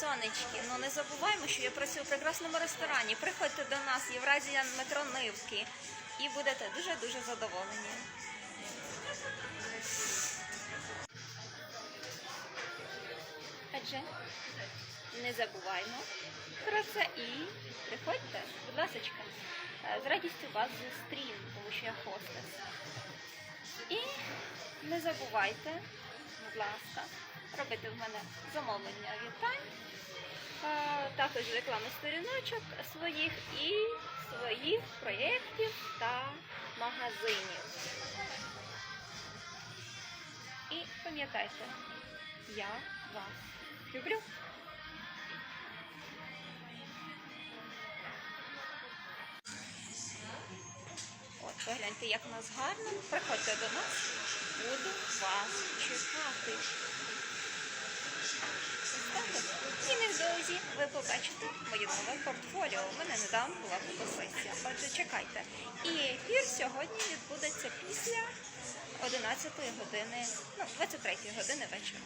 сонечки, ну не забуваймо, що я працюю в прекрасному ресторані. Приходьте до нас, Євразія метро Нивки, і будете дуже-дуже задоволені. Адже не забуваймо про це і приходьте, будь ласка, з радістю вас зустріну, тому що я хостес. І не забувайте, будь ласка, робити в мене замовлення вітань, е, також реклами сторіночок своїх і своїх проєктів та магазинів. І пам'ятайте, я вас люблю. Погляньте, як у нас гарно. Приходьте до нас, буду вас чекати. І невдовзі ви побачите моє нове портфоліо. У мене недавно була фотосесія. Отже, чекайте. І ефір сьогодні відбудеться після 11 години, ну, 23 години вечора.